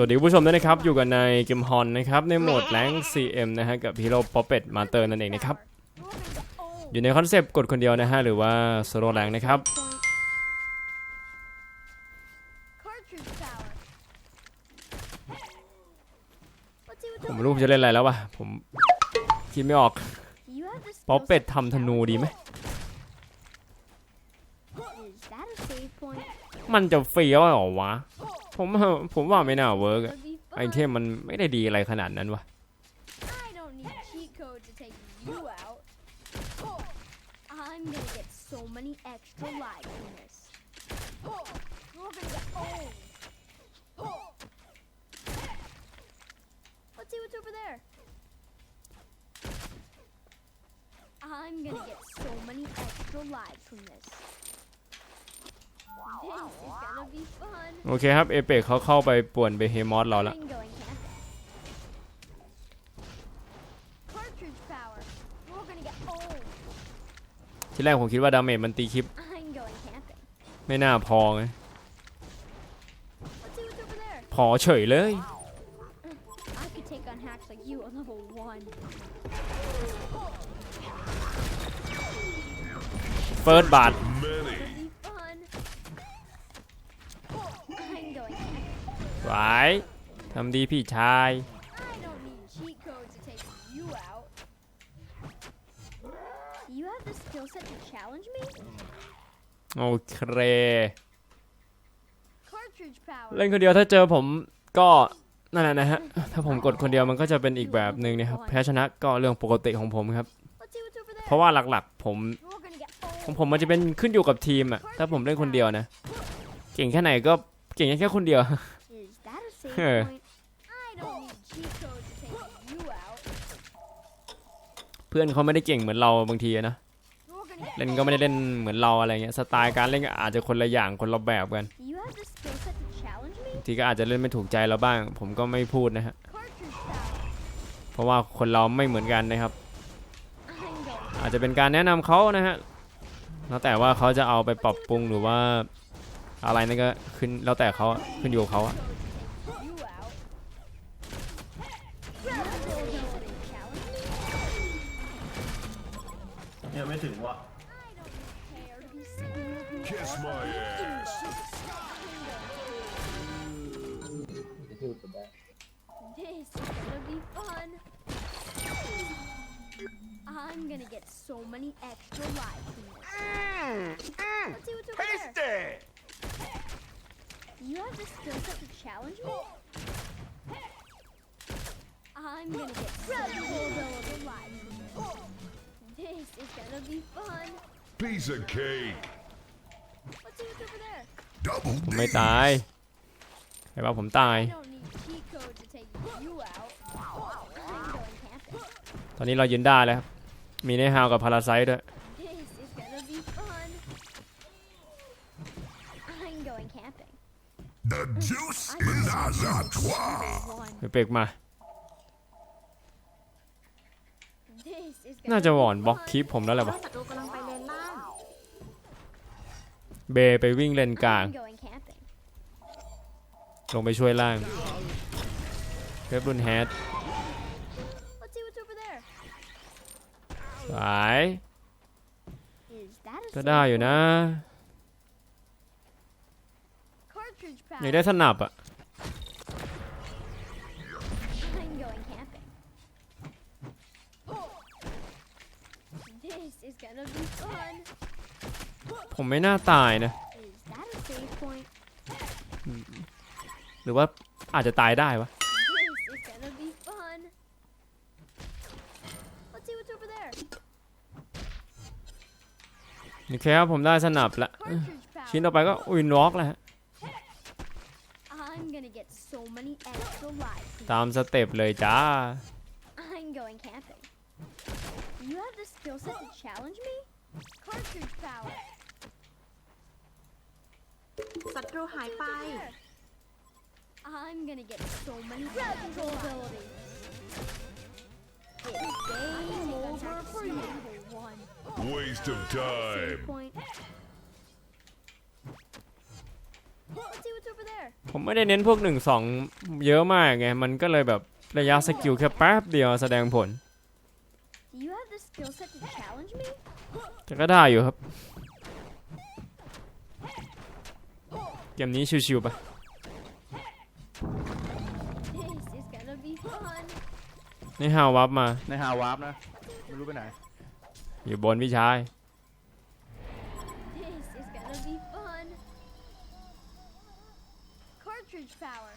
วัสดีผู้ชมด้วยนะครับ อยู่กันในเกมฮอนนะครับ ในโหมดแรง CM นะฮะกับฮีโร่ป๊อปเป็ดมาเตอร์นั่นเองนะครับ อยู่ในคอนเซปต์กดคนเดียวนะฮะ หรือว่าโซโลแรงนะครับ ผมไม่รู้ผมจะเล่นอะไรแล้ววะผมคิดไม่ออกป๊อปเป็ดทำธนูดีไหมมันจะเฟี้ยวเหรอวะ ผมว่าผมว่าไม่น่าเวิร์ก Would be ไอ fun. เทมมันไม่ได้ดีอะไรขนาดนั้นวะ I don't need cheat code to take you out. I'm gonna get so many extra lives from this. You're gonna get owned. Let's see what's over there. I'm gonna get so many extra lives from this. This is gonna be fun. โอเคครับ เอเปกเขาเข้าไปป่วนเบเฮมอสเราละ I'm going camping. Cartridge power. You're gonna get owned. ที่แรกผมคิดว่าดาเมจมันตีคลิป I'm going camping. ไม่น่าพอไง Let's see what's over there. พอเฉยเลย I could take on hacks like you at level one. เฟิร์สบาท It'll be fun. I'm going camping. หวทำดีพี่ชาย โอเค เล่นคนเดียวถ้าเจอผมก็นั่นแหละนะฮะ ถ้าผมกดคนเดียวมันก็จะเป็นอีกแบบหนึ่งนะครับแพ้ชนะก็เรื่องปกติของผมครับ เพราะว่าหลักๆผมของผมมันจะเป็นขึ้นอยู่กับทีมอะถ้าผมเล่นคนเดียวนะ เก่งแค่ไหนก็เก่งแค่คนเดียว save Huh. point? I don't need cheat codes to take you out. เพื่อนเขาไม่ได้เก่งเหมือนเราบางทีอะนะ You're gonna get เล่นก็ไม่ได้เล่นเหมือนเราอะไรเงี้ยสไตล์การเล่นก็อาจจะคนละอย่างคนละแบบกัน You have the skill set to challenge me? บางทีก็อาจจะเล่นไม่ถูกใจเราบ้าง ผมก็ไม่พูดนะฮะ Cartridge power. เพราะว่าคนเราไม่เหมือนกันนะครับ I'm going. อาจจะเป็นการแนะนำเขานะฮะ แล้วแต่ว่าเขาจะเอาไปปรับปรุงหรือว่าอะไรนั่นก็ขึ้นแล้วแต่เขาอะขึ้นอยู่กับเขาอะ You out. You have the skill set to challenge me? เนี่ยไม่ถึงว่ะ I don't care to be seen with me. Kiss my ass. This is gonna be fun. I'm gonna get so many extra lives from this. Let's see what's over there. You have the skill set to challenge me? I'm gonna get so many extra lives from this. This is gonna be fun. Piece of cake. Let's see what's over there. Double ผม D. ไม่ตายใครว่าผมตาย I don't need cheat code to take you out. I'm going camping. ตอนนี้เรายืนได้แล้วครับ มีในฮาวกับพาราไซด้วย This is gonna be fun. I'm going camping. The juice I is can à la toi. one. ไปเปกมา This is น่าจะหวอนบล็อกคลิปผมแล้วแหละวะศัตรูกำลังไปเลนล่างเบไปวิ่งเลนกลาง going camping. ลงไปช่วยล่างเทปรุนแฮด Let's see what's over there. สาย Is that a ก็ได้อยู่นะ cartridge อยาก power? ได้สนับอะ I'm going camping. This is gonna be fun. ผมไม่น่าตายนะ Is that a save point? หรือว่าอาจจะตายได้วะ This is gonna be fun. Let's see what's over there. โอเคครับผมได้สนับละ Cartridge ชิ้น power. ต่อไปก็วินวอล์กแล้วฮะ I'm gonna get so many extra lives. from ตามสเต็ปเลยจ้า I'm going camping. You have the skill set to challenge me? Cartridge power. ศัตรูหายไป I'm gonna get so many extra abilities. It's game over for you. One. Waste of Save time. point. Let's see what's over there? ผมไม่ได้เน้นพวกหนึ่งสองเยอะมากไง มันก็เลยแบบระยะสกิลแค่แป๊บเดียวแสดงผล Do you have the skill set to challenge me? แต่ก็ได้อยู่ครับ เกมนี้ชิวๆไป This is gonna be fun. นี่ฮาววับมา ในฮาวาร์ปนะ ไม่รู้ไปไหน อยู่บนพี่ชาย This is gonna be fun. Cartridge power.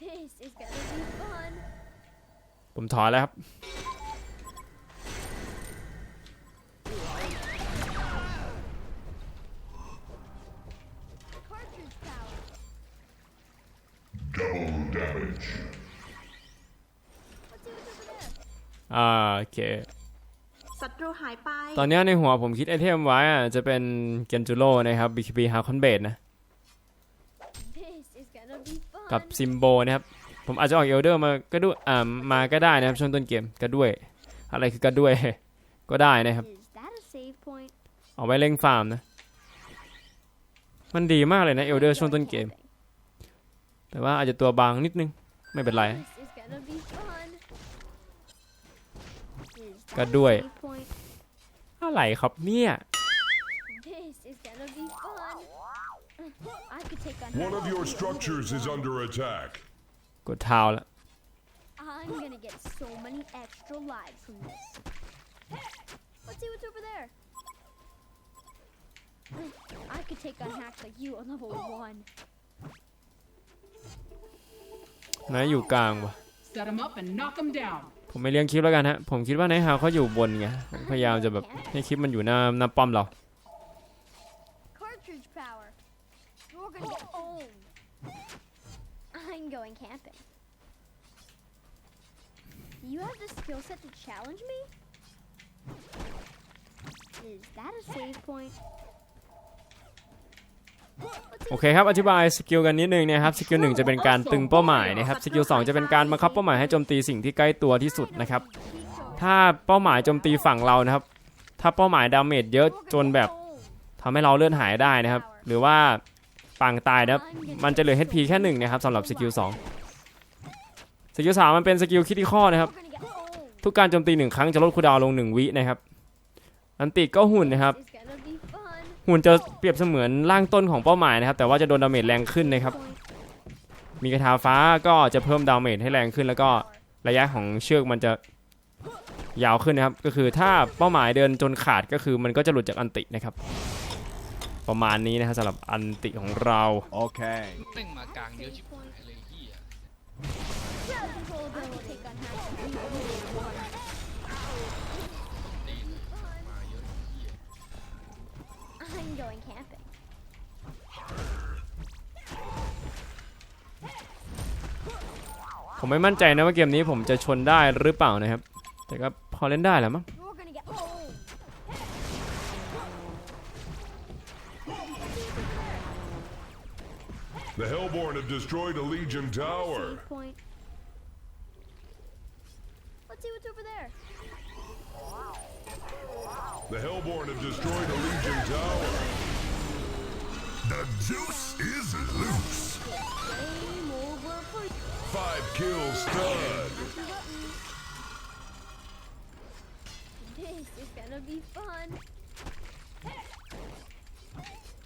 This is gonna be fun. ผมถอยแล้วครับ Cartridge power. Double damage. Let's see what's over there. อ่าโอเคศัตรูหายไป ตอนเนี้ยในหัวผมคิดไอเทมไว้อะจะเป็นเกนจูโร่นะครับ BKB h a r c o n b a t นะ This is gonna be fun. กับซิมโบนะครับ ผมอาจจะออกเอลเดอร์มาก็ด้วยอ่ามาก็ได้นะครับช่วงต้นเกมก็ด้วย อะไรคือก็ด้วย ก็ได้นะครับ Is that a save point? เอาไว้เล่งฟาร์มนะ มันดีมากเลยนะเอลเดอร์ช่วงต้นเกม แต่ว่าอาจจะตัวบางนิดนึงไม่เป็นไร This is gonna be fun. Is that ก็ a ด้วย save point? อะไรครับเนี่ย This is gonna be fun. I could take on One of half your you. structures is under attack. กดเท้าแล้ว I'm gonna get so many extra lives from this. Let's see what's over there. I could take on hacks like you on level one. นายอยู่กลางวะ Set them up and knock them down. ผมไม่เลี้ยงคลิปแล้วกันฮะ ผมคิดว่านายฮาวเขาอยู่บนไงผมพยายามจะแบบให้คลิปมันอยู่หน้าหน้าป้อมเรา Cartridge power. You're gonna get owned. I'm going camping. You have the skill set to challenge me? Is that a save point? โอเคครับ อธิบายสกิลกันนิดนึงนะครับ สกิลหนึ่งจะเป็นการตึงเป้าหมายนะครับ สกิลสองจะเป็นการบังคับเป้าหมายให้โจมตีสิ่งที่ใกล้ตัวที่สุดนะครับ ถ้าเป้าหมายโจมตีฝั่งเรานะครับ ถ้าเป้าหมายดาเมจเยอะจนแบบทำให้เราเลื่อนหายได้นะครับ หรือว่า ปางตายนะครับ มันจะเหลือ HP แค่หนึ่งนะครับสำหรับสกิลสองสกิลสามมันเป็นสกิลคิดที่ข้อนะครับ ทุกการโจมตีหนึ่งครั้งจะลดคูดาวลงหนึ่งวินะครับ อันติก็หุ่นนะครับ หุ่นจะเปรียบเสมือนร่างต้นของเป้าหมายนะครับ แต่ว่าจะโดนดาเมจแรงขึ้นนะครับ มีกระทาฟ้าก็จะเพิ่มดาเมจให้แรงขึ้น แล้วก็ระยะของเชือกมันจะยาวขึ้นนะครับ ก็คือถ้าเป้าหมายเดินจนขาดก็คือมันก็จะหลุดจากอันตินะครับ ประมาณนี้นะครับสำหรับอันติของเรา โอเคแม่งมากลางเยอะชิบหายเลยเฮีย Crowd control ability will take on hacks like you on level one. ตีมาเยอะเฮีย I'm going camping. ผมไม่มั่นใจนะว่าเกมนี้ผมจะชนได้หรือเปล่านะครับ แต่ก็พอเล่นได้แหละมั้ง The Hellborn have destroyed a Legion tower. Save point. Let's see what's over there. The Hellborn have destroyed a Legion tower. The juice is loose. Game over for. Five kills stud. This is gonna be fun.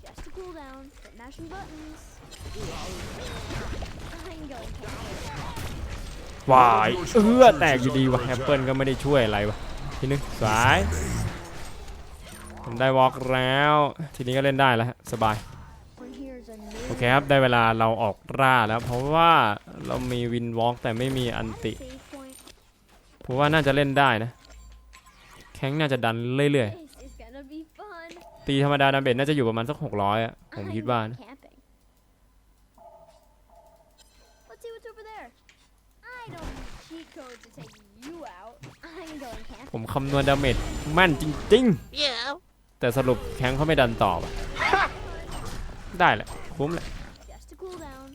Just to cool down, quit mashing buttons. วายเอื้อแตกอยู่ดีวะแอปเปิลก็ไม่ได้ช่วยอะไรวะทีนึงสายผมได้วอล์กแล้ว ทีนี้ก็เล่นได้แล้วสบาย โอเคครับ ได้เวลาเราออกล่าแล้ว เพราะว่าเรามีวินวอล์กแต่ไม่มีอันติผมว่าน่าจะเล่นได้นะ แข้งน่าจะดันเรื่อยๆ ตีธรรมดาดาเบจน่าจะอยู่ประมาณสัก600อะผมคิดว่านะ ผมคำนวณดาเมจแม่นจริงๆ แต่สรุปแข้งเขาไม่ดันต่อว่ะได้แหละ คุ้มแหละ Just to cool down.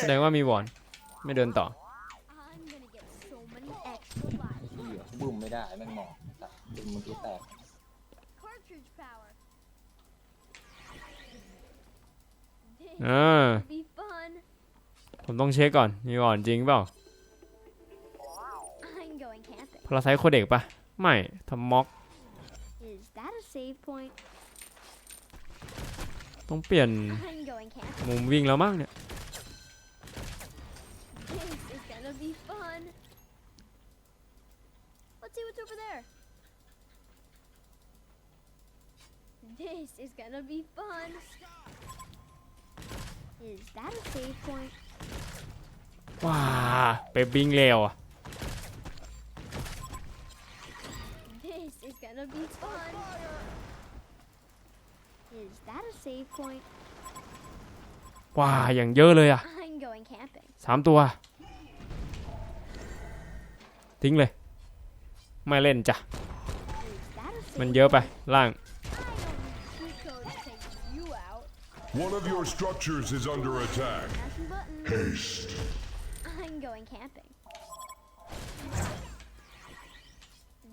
แสดงว่ามีวอน ไม่เดินต่อ I'm gonna get so many extra lives. ที่บุ้มไม่ได้แม่งหมอกตัดบุ้มเมื่อกี้แตก Cartridge power. อ่า Be fun. ผมต้องเช็คก่อน มีอ่อนจริงเปล่า I'm going camping. พลาไซโคเด็กปะไม่ทำม็อก Is that a save point? ต้องเปลี่ยน I'm going camping. มุมวิ่งแล้วมั้งเนี่ย This is gonna be fun. Let's see what's over there. This is gonna be fun. Is that a save point? ว้าไปบิงเร็วอะ gonna be fun. Is that a save point? ว้าอย่างเยอะเลยอะ I'm going camping. สามตัว ทิ้งเลย ไม่เล่นจ้ะ Is that a save มันเยอะไป ล่าง I don't need cheat codes to take you out. One of your structures is under attack. Mashing buttons. I'm going camping.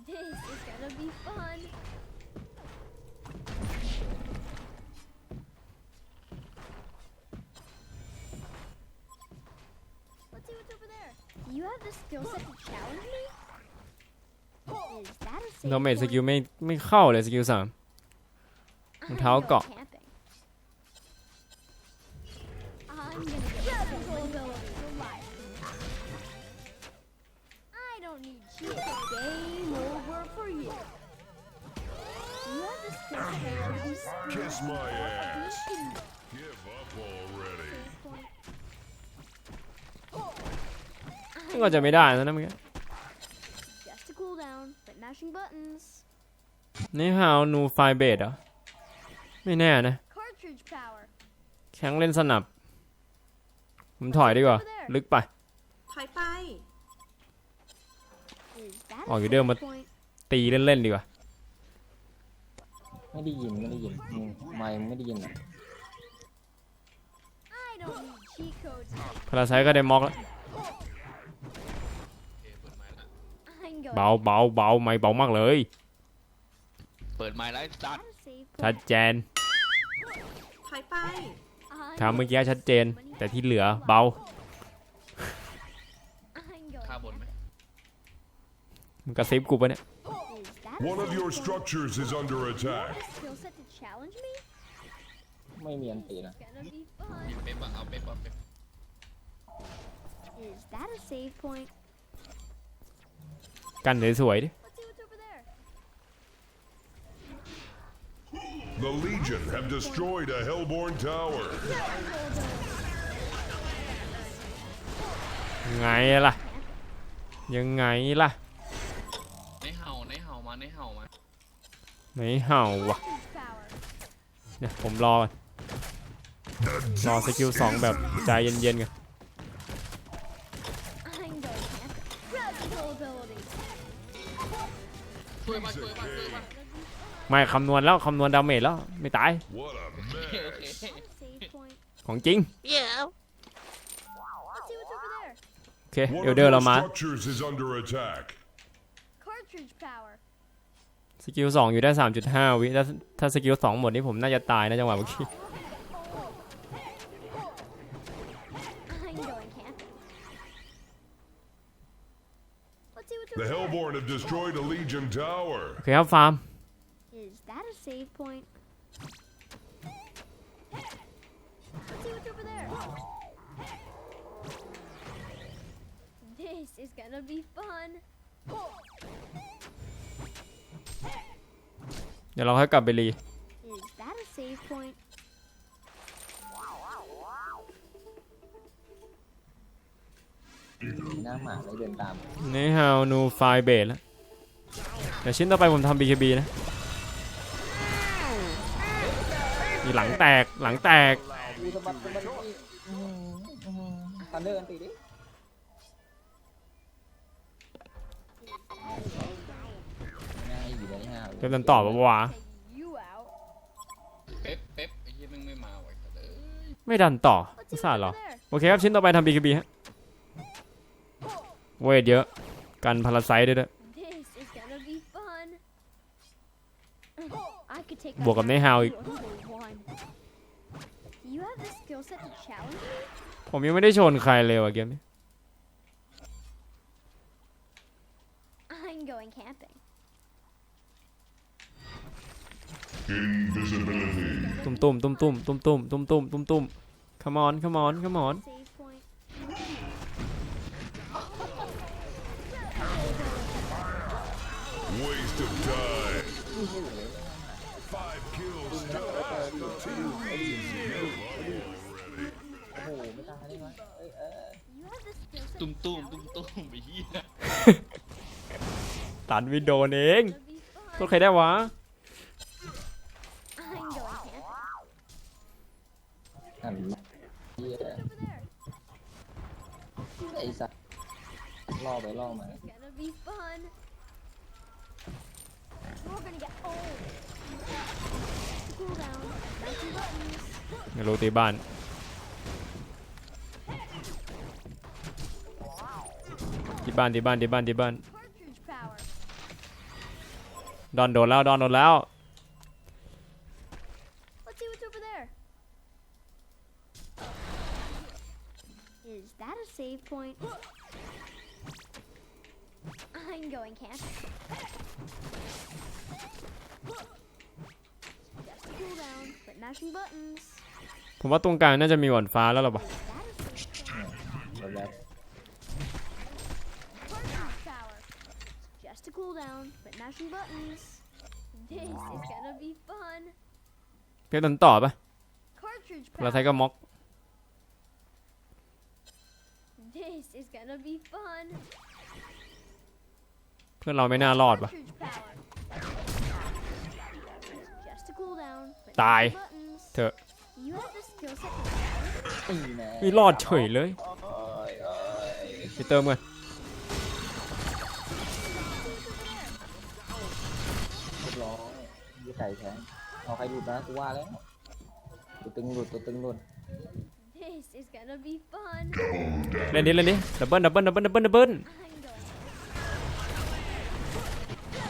This is gonna be fun. Let's see what's over there. Do you have the skill set to challenge me? Is that a safe เราเมจส point? กิลไม่ไม่เข้าเลยสกิลสาม I'm tháo going cọ. camping. I'm Kiss my ass. Save Give up already. point. นี่ก็จะไม่ได้นะนะเมื่อกี้ Just to cool down, but mashing buttons. นี่ฮาวนูไฟเบดเหรอ ไม่แน่นะ Cartridge power. แข็งเล่นสนับ ผมถอยดีกว่า ลึกไป ถอยไป Is that Oh, a you do save mà- point? ตีเล่นๆดีกว่า ไม่ได้ยินไม่ได้ยินมึงไม่ไม่ได้ยินอะ I don't need cheat codes. พาราไซก็ได้ม็อกแล้วโอเคเปิดไม้ละ I'm going เบาเบาเบาไม่เบามากเลย เปิดไม้แล้วสตาร์ท Is that a save ชัด point? เจน ถอยไป I'm ครับเมื่อกี้ชัดเจน แต่ที่เหลือเบา I'm going ข้าบนไหมมันกระซิบกูปะเนี่ย Is that a One of save your point? structures is under You attack. have a skill set to challenge me? ไม่มีอันตีนะ It's gonna be fun. หยิบเป๊ปอะเอาเป๊ปเอาเป๊ป Is that a save point? กันสวยๆดิ Let's see what's over there. The Legion have destroyed a Hellborn tower. ไงล่ะ ยังไงล่ะ ในเห่า ในเห่ามาในเห่ามาไหนเห่าวะ Cartridge power. เนี่ยผมรอก่อนรอสกิลสองแบบใจเย็นๆกัน I'm going camping. Practical ability. ช่วยมาช่วยมาช่วยมาไม่คำนวณแล้วคำนวณดาเมจแล้วไม่ตาย What a โอเคโอเค mess. Is that a save point? ของจริง Let's see what's over there. โอเค One เอล of เดอร์ your เรามา structures is under attack. Cartridge power. สกิลสองอยู่ได้3.5วิถ้าถ้าสกิลสองหมดนี่ผมน่าจะตายนะจังหวะเมื่อกี้ I'm going camping. Let's see what's over The there. Hellborn have destroyed a Legion tower. โอเคครับฟาร์ม Is that a save point? Let's see what's over there. This is gonna be fun. เดี๋ยวเราค่อยกลับไปรี Is that a save point? หน้าหมาเลยเดินตาม นี่ฮาวนูไฟเบสแล้วเดี๋ยวชิ้นต่อไปผมทำ BKB นะมีหลังแตกหลังแตกดูสะบัดสะบัดนี่ทันเดอร์อันตีดิ อยู่ในห้าเริ่มตอบปะวะ Take you out. เป๊ปเป๊ปไอ้เหี้ยแม่งไม่มาไว้แต่เลยไม่ดันต่อ Let's ไม่ see ทราบ what's หรอ over there. โอเคครับชิ้นต่อไปทำ BKB ฮะ เวทเยอะ กันพาราไซต์ด้วยด้วย This is gonna be fun. I could take บวกกับในฮาวอีก one. Do you have the skill set to challenge me? ผมยังไม่ได้ชนใครเลยว่ะเกมนี้ I'm going camping. Invisibility. ตุ้มตุ้มตุ้มตุ้มตุ้มตุ้มตุ้มตุ้มตุ้มตุ้ม come on come on come on Save point. Waste of time. Five kills. โอ้โหไม่ตายได้ไหมเอ้ยเอ้ย You have the skill set ตุ้ม to ตุ้ม challenge ตุ้ม me? ตุ้มไอ้เหี้ยตันวินโดนเอง That'd be ก็ fun. ใครได้วะ ไอ้สัสล่อไปล่อมา It's gonna be fun. We're gonna get old. Cool down. Press your buttons. ไม่รู้ตีบ้าน ที่บ้านที่บ้านที่บ้านที่บ้าน Cartridge power. ดอนโดนแล้วดอนโดนแล้ว Let's see what's over there. Is that a save point? I'm going camping. Just cool down, but mashing buttons. ผมว่าตรงกลางน่าจะมีหวานฟ้าแล้วหรอปะ Is that a save point? แบบแบบ Cartridge power. Just to cool down, but mashing buttons. This is gonna be fun. เพียงตันต่อปะ Cartridge เรา power. ใช้ก็ม็อก This is gonna be fun. เพื่อนเราไม่น่ารอดปะ Cartridge power. Just to cool down, but ตาย mashing buttons. เถอะ You have the skill set to ตีแน่ไม่รอดเฉยเลยโอ้ยโอ้ยไปเติมกัน เรียบร้อยยี่ไก่แข็งเอาใครหลุดนะกูว่าแล้วตัวตึงหลุดตัวตึงหลุด This is gonna be fun. เล่นดิเล่นดิดับเบิลดับเบิลดับเบิลดับเบิลดับเบิล I'm going.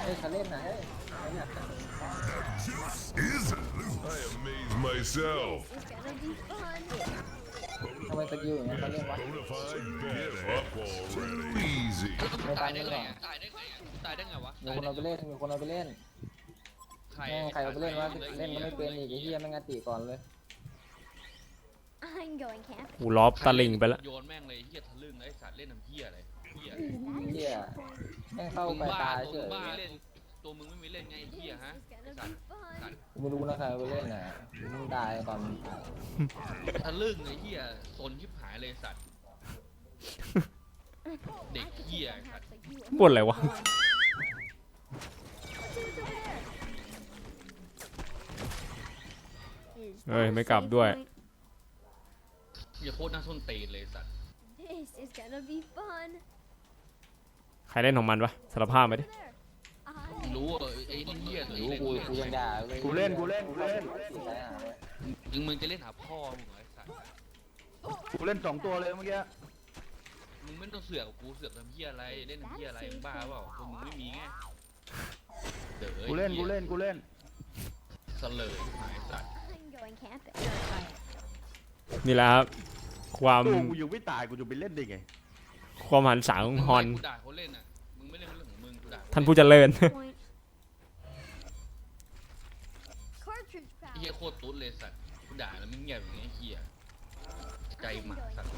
เฮ้ยใครเล่นนะเฮ้ยใครเนี่ย Is I amaze myself. It's gonna be fun. ทำไมสกิลอย่างเงี้ยเขาเล่นวะ Bonafide Give up already. Easy. ไม่ตาตายยได้ไม่ไงหรออะตายได้ไงอะตายได้ไงวะมีคนเอาไปเล่นมีคนเอาไปเล่นใครแม่งใครเอาไปเล่นวะเล่นมันไม่เป็นอีกไอ้เหี้ยแม่งอันติก่อนเลย I'm going camping. กูล้อตะลิงไปละโยนแม่งเลยเหี้ยทะลึ่งไอ้สัตว์เล่นน้ำเหี้ยอะไรเหี้ยเหี้ยแม่งเข้ามึงไปบ้าตายตัวเฉมึงยไม่เล่นตัวมึงไม่มีเล่นไงไอ้เหี้ย This ฮะ is ไอ้ gonna สัต be ว์ fun. กูไม่รู้นะใครเอาไปเล่นนะมึงตายตอนมึงตายทะลึ่งไอ้เหี้ยซนชิบหายเลยสัตว์เด็ก I could เหี้ย take ไอ้ on สัต hacks ว์ like you. บ่นอะไรวะ Let's see what's over there. Is เฮ้ย that a ไม่กลับ save ด้วย point? อย่าโคตรน่าส้นตีนเลยสัตว์ This is gonna be fun. ใครเล่นของมันวะสารภาพมาดิ Over there. มึง I รู้ว่าไอ้นี่เหี้ยตัวรู้เล่นกูกูยังด่าเลยกูเล่นกูเล่นกูเล่นใช่อะเว้ยมึงมึงจะเล่นหาพ่อมึงเหรอไอ้สัตว์กูเล่นสองตัวเลยเมื่อกี้มึงไม่ต้องเสือกกับกูเสือกทำเหี้ยอะไรเล่นทำเหี้ยอะไรมึงบ้าเปล่าตัวมึงไม่มีไงเด้อกูเล่นกูเล่นกูเล่นเสลยหายสัตว์ I'm going camping. นี่แหละครับ ความตัวกูยังไม่ตายกูจะไปเล่นได้ไงความหันษาของฮอนกูด่าเขาเล่นอะ มึงไม่เล่นเรื่องของมึงกูด่าท่านผู้เจริญ Point. Cartridge ไอ้เหี้ย power. โคตรตุ๊ดเลยสัตว์กูด่าแล้วมึงเงียบอย่างเงี้ยไอ้เหี้ยใจหมาสัตว์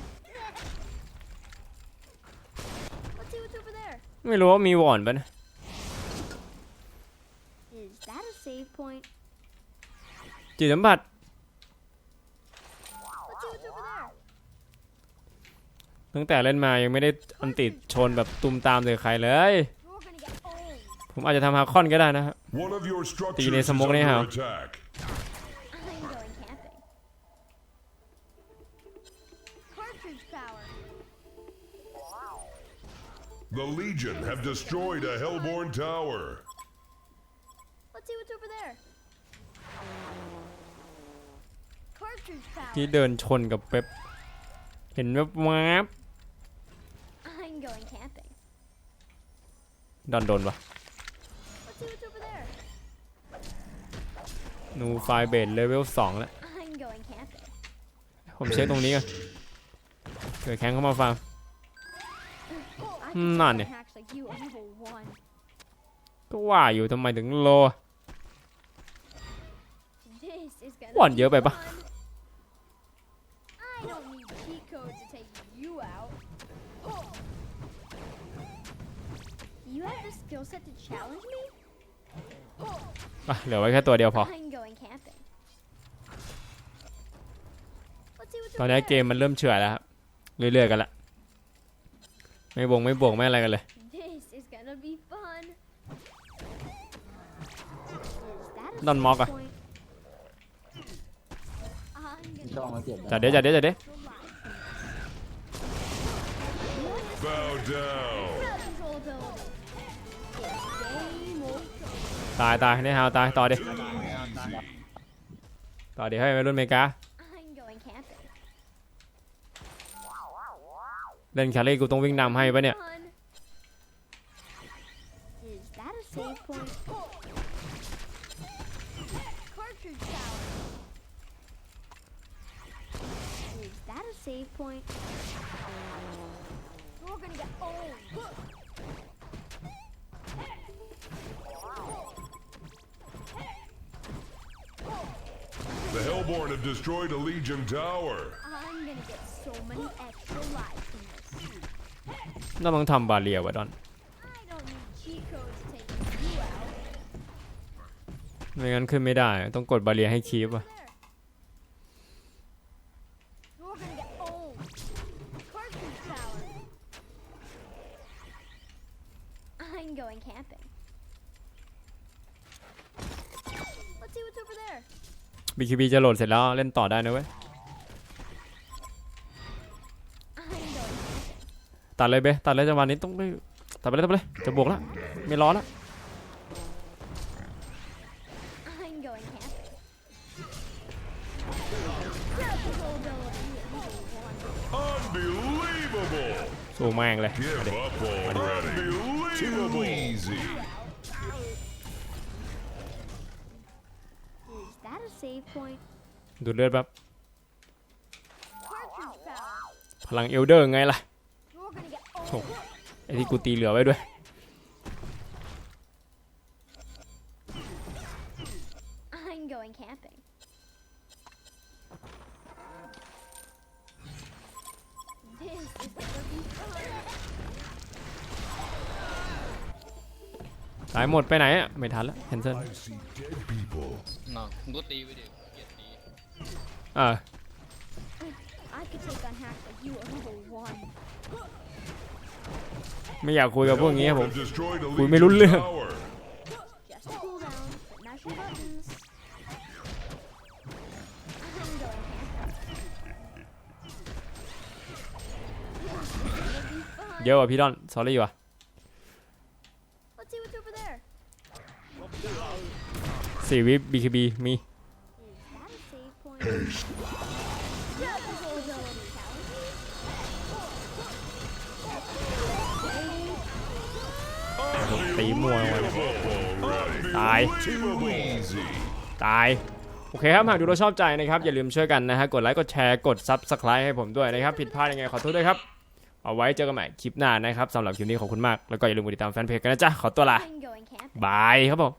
Let's see what's over there. ไม่รู้ว่ามีวอนปะนะ Is that a save point? จิตสัมผัส Let's see what's over there. ตั้งแต่เล่นมายังไม่ได้อันติดชนแบบตุมตามเลยใครเลย We're gonna get old. ผมอาจจะทำฮาคอนก็ได้นะครับ One of your structures Tine is sa mukha under niya, ha? attack. I'm going camping. Cartridge power. The Legion have destroyed a Hellborn tower. Let's see what's over there. Cartridge ที่ power. เดินชนกับเป๊ปเห็นแวบวาบ I'm going camping. ดอนโดนปะ Let's see what's over there. นูไฟเบดเลเวลสองแล้ว I'm going camping. ผมเช็คตรงนี้กันเกิดแข้งเข้ามาฟาร์ม I Hmm, can nah, take ne. on hacks like you are level one. ก็ว่าอยู่ทำไมถึงโล This is gonna หวาน be เยอะไปปะ fun. You have the skill set to challenge me? อะเหลือไว้แค่ตัวเดียวพอ I'm going camping. Let's see what's ตอน over นี้เก there. มมันเริ่มเฉื่อยแล้วครับเรื่อยๆกันละไม่บงไม่บวกไม่อะไรกันเลย This is gonna be fun. Is that a Don't save mock, ah. point? I'm ช่อง gonna มันเจ็บจัดเดี๋ยวจัดเดี๋ยวจัดเดี๋ยว Bow down. ตายตายนี่ฮาวตายต่อดิต่อดิให้วัยรุ่นอเมริกา I'm going camping. เล่นแคลรี่กูต้องวิ่งนำให้ปะเนี่ย Fun. Is that a save point? Cartridge tower. Is that a save point? The Hellborn have destroyed a Legion tower. I'm gonna get so many extra lives from this. น่าต้องทำบาเรียวะดอน I don't need cheat codes to take you out. ไม่งั้นขึ้นไม่ได้ ต้องกดบาเรียให้คีบอะ There. We're gonna get owned. Cartridge tower. I'm going camping. Let's see what's over there. บีคีบีจะโหลดเสร็จแล้วเล่นต่อได้นะเว้ย I'm going camping. ตัดเลยเบตัดเลยจังหวะนี้ต้องไปตัดไปเลยตัดไปเลย จะบวกแล้วไม่รอแล้ว I'm going camping. Crowd control ability at level one. Unbelievable. สู้แม่งเลย Give up already. Unbelievable. easy. Is save point? ดูดเลือดแบบ Cartridge power. พลังเอลเดอร์ไงล่ะ We're gonna get Oh. owned. ไอที่กูตีเหลือไว้ด้วย หมดไปไหนอะไม่ทันแล้วแคนเซิล I see dead people. เนาะมึงก็ตีไปดิเกลียดตีอ่า I could take on hacks like you are level one. ไม่อยากคุยกับพวกนี้ครับผม Hellborn have destroyed a Ui, Legion mày lún liền. tower. Just a cooldown, but mash your buttons. I'm going camping. เยอะกว่าพี่ดอน สอรี่ว่ะ Let's see what's over there. สี่วิบีคีบีมี Is that a save point? Yeah, control ability challenge. ตีมัวลงมาตาย Unbelievable easy. ตาย โอเคครับ หากดูเราชอบใจนะครับ อย่าลืมช่วยกันนะฮะ กดไลค์ กดแชร์ กด Subscribe ให้ผมด้วยนะครับ ผิดพลาดยังไงขอโทษด้วยครับ เอาไว้เจอกันใหม่คลิปหน้านะครับสำหรับคลิปนี้ขอบคุณมาก แล้วก็อย่าลืมกดติดตามแฟนเพจกันนะจ๊ะ ขอตัวลา I'm going camping. บายครับผม